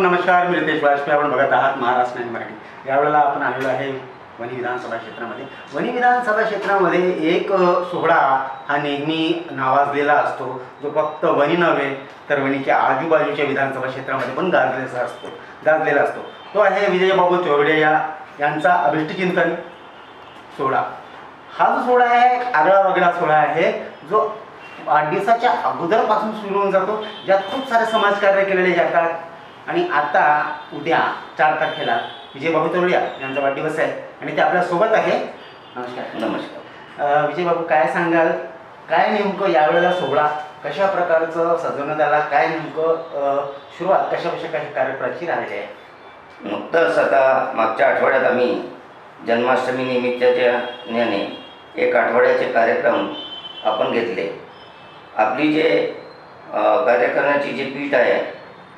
नमस्कार मी रितेश वाजपेयी. आपण बघत आहात महाराष्ट्र आणि मराठी. यावेळेला आपण आलेलो आहे वणी विधानसभा क्षेत्रामध्ये. वणी विधानसभा क्षेत्रामध्ये एक सोहळा हा नेहमी नावाजलेला असतो. जो फक्त वणी नव्हे तर वणीच्या आजूबाजूच्या विधानसभा क्षेत्रामध्ये पण गाजलेला असतो. गाजलेला असतो. तो आहे विजयबाबू चोरडे या यांचा अभिष्टचिंतन सोहळा. हा जो सोहळा आहे एक आगळा वेगळा सोहळा आहे जो वाढदिवसाच्या अगोदरपासून सुरू होऊन जातो ज्यात खूप सारे समाजकार्य केलेले जातात. आणि आता उद्या चार तारखेला विजयबाबू तोरडिया यांचा वाढदिवस आहे. आणि ते आपल्यासोबत आहे. नमस्कार. नमस्कार. अं, विजयबाबू काय सांगाल? काय नेमकं यावेळेला सोहळा? कशा प्रकारचं सजवण्यात आला? काय नेमकं सुरुवात कशा कशा काही कार्यक्रमाची राहिली आहे? नुकतंच आता मागच्या आठवड्यात आम्ही जन्माष्टमी निमित्ताच्या याने एक आठवड्याचे कार्यक्रम आपण घेतले. आपली जे कार्यकरणाची जी पीठ आहे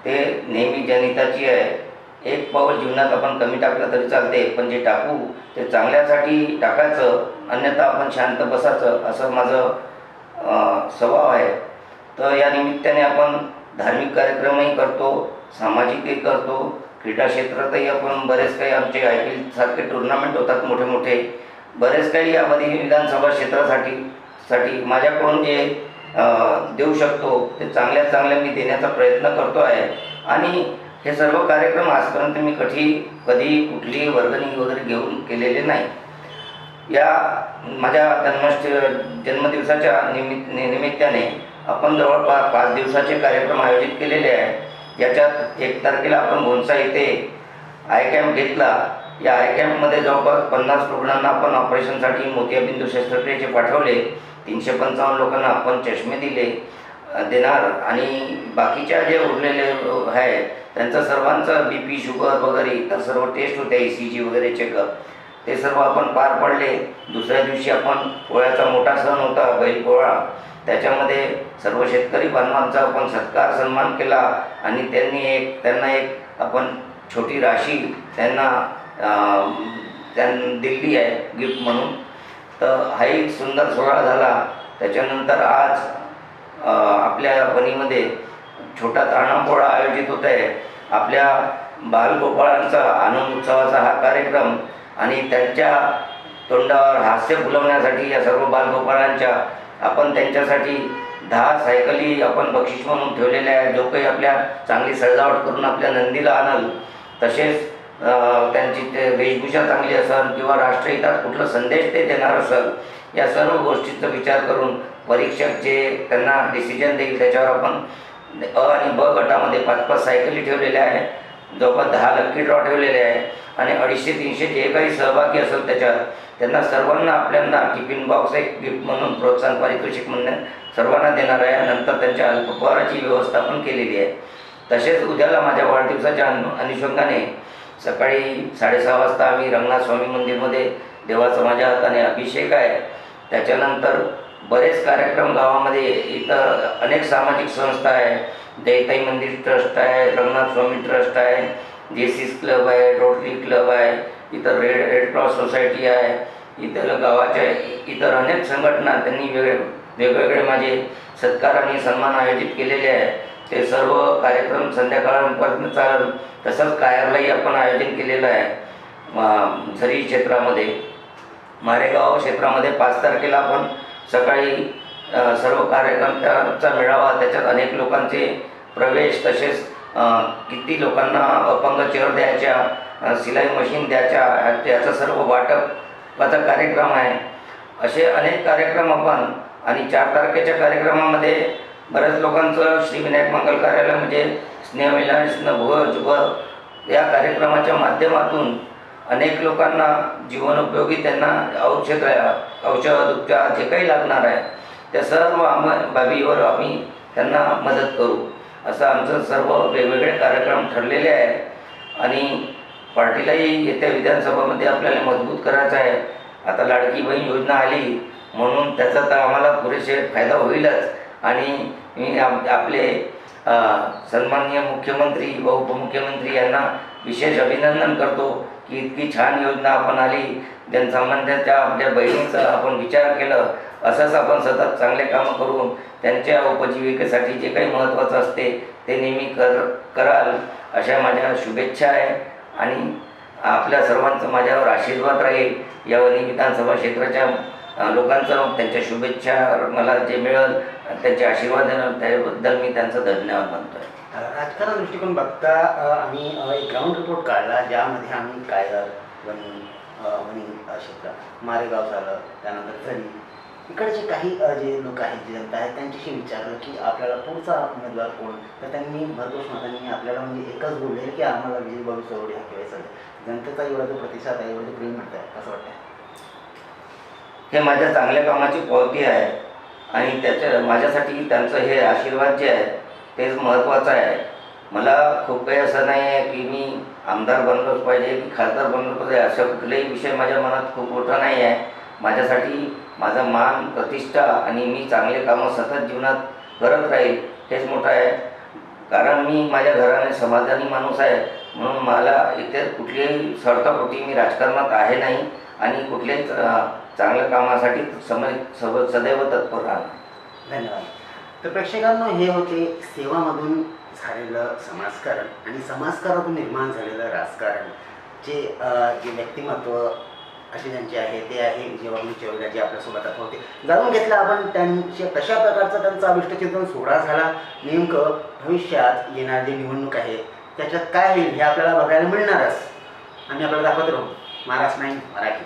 ते नेहमी जनहिताची आहे. एक पाऊल जीवनात आपण कमी टाकलं तरी चालते पण जे टाकू ते चांगल्यासाठी टाकायचं अन्यथा आपण शांत बसायचं असं माझं स्वभाव आहे. तर या निमित्ताने आपण धार्मिक कार्यक्रमही करतो सामाजिकही करतो क्रीडा क्षेत्रातही आपण बरेच काही आमचे आय पी एलसारखे टुर्नामेंट होतात मोठे मोठे बरेच काही यामध्ये विधानसभा क्षेत्रासाठी साठी माझ्याकडून जे देऊ शकतो. ते चांगल्या चांगल्या मी देण्याचा प्रयत्न करतो आहे. आणि हे सर्व कार्यक्रम आजपर्यंत मी कठी कधी कुठली वर्गणी वगैरे घेऊन केलेले नाही. या माझ्या जन्माष्ट जन्मदिवसाच्या निमित्त निमित्ताने आपण जवळपास पाच दिवसाचे कार्यक्रम आयोजित केलेले आहे. याच्यात एक तारखेला आपण भोनसा येथे आय कॅम्प घेतला. या आय कॅम्पमध्ये जवळपास पन्नास रुग्णांना आपण ऑपरेशनसाठी मोतियाबिंदू शस्त्रक्रियेचे पाठवले. तीनशे पंचावन्न लोकांना आपण चष्मे दिले देणार आणि बाकीच्या जे उरलेले आहे त्यांचं सर्वांचं बी पी शुगर वगैरे इतर सर्व टेस्ट होते ई सी जी वगैरे चेकअप ते सर्व आपण पार पडले. दुसऱ्या दिवशी आपण पोळ्याचा मोठा सण होता बैलपोळा. त्याच्यामध्ये सर्व शेतकरी बांधवांचा आपण सत्कार सन्मान केला आणि त्यांनी एक त्यांना एक आपण छोटी राशी त्यांना अं, दिल्ली आहे गिफ्ट म्हणून. तर हा एक सुंदर सोहळा झाला. त्याच्यानंतर आज आपल्या वणीमध्ये छोटा ताणापोळा आयोजित होत आहे आपल्या बालगोपाळांचा आनंद उत्सवाचा हा कार्यक्रम आणि त्यांच्या तोंडावर हास्य फुलवण्यासाठी या सर्व बालगोपाळांच्या आपण त्यांच्यासाठी दहा सायकली आपण बक्षीस म्हणून ठेवलेल्या आहेत. जो काही आपल्या चांगली सजावट करून आपल्या नंदीला आणल तसेच त्यांची ते वेशभूषा चांगली असेल किंवा राष्ट्रहितात कुठला संदेश ते देणार असेल या सर्व गोष्टीचा विचार करून परीक्षक जे त्यांना डिसिजन देईल त्याच्यावर आपण अ आणि ब गटामध्ये पाच पाच सायकली ठेवलेल्या आहे जवळपास दहा लक्की ड्रॉ ठेवलेले आहे आणि अडीचशे तीनशे जे काही सहभागी असेल त्याच्यात त्यांना सर्वांना आपल्यांना टिफिन बॉक्स एक गिफ्ट म्हणून प्रोत्साहन पारितोषिक म्हणून सर्वांना देणार आहे. नंतर त्यांच्या अल्पपहाराची व्यवस्था पण केलेली आहे. तसेच उद्याला माझ्या वाढदिवसाच्या अनु अनुषंगाने सकाळी साडेसहा वाजता आम्ही रंगनाथ स्वामी मंदिरमध्ये देवाचा माझ्या हाताने अभिषेक आहे. त्याच्यानंतर बरेच कार्यक्रम गावामध्ये इथं अनेक सामाजिक संस्था आहे. दैताई मंदिर ट्रस्ट आहे रंगनाथ स्वामी ट्रस्ट आहे जेसीस क्लब आहे रोटरी क्लब आहे इतर रेड रेड क्रॉस सोसायटी आहे. इतर गावाच्या इतर अनेक संघटना त्यांनी वेगळे वेगवेगळे माझे सत्कार आणि सन्मान आयोजित केलेले आहे. ते सर्व कार्यक्रम संध्याकाळपासून चालेल तसंच कायरलाही आपण आयोजन केलेलं आहे. झरी क्षेत्रामध्ये मारेगाव क्षेत्रामध्ये पाच तारखेला आपण सकाळी सर्व सर्व त्याचा मेळावा त्याच्यात अनेक लोकांचे प्रवेश तसेच किती लोकांना अपंग चेअर द्यायच्या सिलाई मशीन द्यायच्या याचं सर्व वाटपाचा कार्यक्रम आहे. असे अनेक कार्यक्रम आपण आणि चार तारखेच्या कार्यक्रमामध्ये बऱ्याच लोकांचं श्रीविनायक मंगल कार्यालय म्हणजे स्नेहमिलन भुज व या कार्यक्रमाच्या माध्यमातून अनेक लोकांना जीवनोपयोगी त्यांना औषध औषध उपचार जे काही लागणार आहे त्या सर्व आम बाबीवर आम्ही त्यांना मदत करू. असं आमचं सर्व वेगवेगळे कार्यक्रम ठरलेले आहे आणि पार्टीलाही येत्या विधानसभामध्ये आपल्याला मजबूत करायचं आहे. आता लाडकी बहीण योजना आली म्हणून त्याचा तर आम्हाला पुरेसे फायदा होईलच. आणि मी आप- आपले सन्माननीय मुख्यमंत्री व उपमुख्यमंत्री यांना विशेष अभिनंदन करतो की इतकी छान योजना आपण आली. जनसामान्यांच्या म्हणजे आपल्या बहिणीचा आपण विचार केलं असंच आपण सतत चांगले कामं करून त्यांच्या उपजीविकेसाठी जे काही महत्त्वाचं असते ते नेहमी कर कराल अशा माझ्या शुभेच्छा आहे. आणि आपल्या सर्वांचं माझ्यावर आशीर्वाद राहील. यावर विधानसभा क्षेत्राच्या लोकांचं त्यांच्या शुभेच्छा मला जे मिळेल त्यांचे आशीर्वाद त्याबद्दल मी त्यांचा धन्यवाद आहे राजकारण दृष्टिकोन बघता आम्ही एक ग्राउंड रिपोर्ट काढला ज्यामध्ये आम्ही कायदर वनी अ, वनी अ, क्षेत्र मारेगाव झालं त्यानंतर झरी इकडचे काही जे लोक आहेत जे जनता आहेत त्यांच्याशी विचारलं की आपल्याला पुढचा उमेदवार कोण? तर त्यांनी भरघोस मतांनी आपल्याला म्हणजे एकच बोलले की आम्हाला विजय बाबू चौडे हा सध्या जनतेचा एवढा जो प्रतिसाद आहे एवढं प्रेम मिळत आहे कसं वाटतं हे माझ्या चांगल्या कामाची पावती आहे. आणि त्याच्या माझ्यासाठी त्यांचं हे आशीर्वाद जे आहे तेच महत्त्वाचं आहे. मला खूप काही असं नाही आहे की मी आमदार बनलोच पाहिजे की खासदार बनलो पाहिजे असा कुठलाही विषय माझ्या मनात खूप मोठा नाही आहे. माझ्यासाठी माझा मान प्रतिष्ठा आणि मी चांगले कामं सतत जीवनात करत राहील हेच मोठं आहे. कारण मी माझ्या घराने समाधानी माणूस आहे म्हणून मला इतर कुठल्याही स्वार्थापोटी मी राजकारणात आहे नाही. आणि कुठल्याही चांगल्या कामासाठी समय सव सदैव तत्पर राहणं. धन्यवाद. तर प्रेक्षकांनो हे होते सेवामधून झालेलं समाजकारण आणि समाजकारातून निर्माण झालेलं राजकारण. जे जे व्यक्तिमत्व असे ज्यांचे आहे ते आहे विजयबाबू चौधरी जे आपल्यासोबत आता होते जाणून घेतलं आपण त्यांचे कशा प्रकारचा त्यांचा अभिष्टचिंतन सोहळा झाला नेमकं भविष्यात येणार जी निवडणूक आहे त्याच्यात काय होईल हे आपल्याला बघायला मिळणारच. आम्ही आपल्याला दाखवत. राहू महाराष्ट्र नाही मराठी.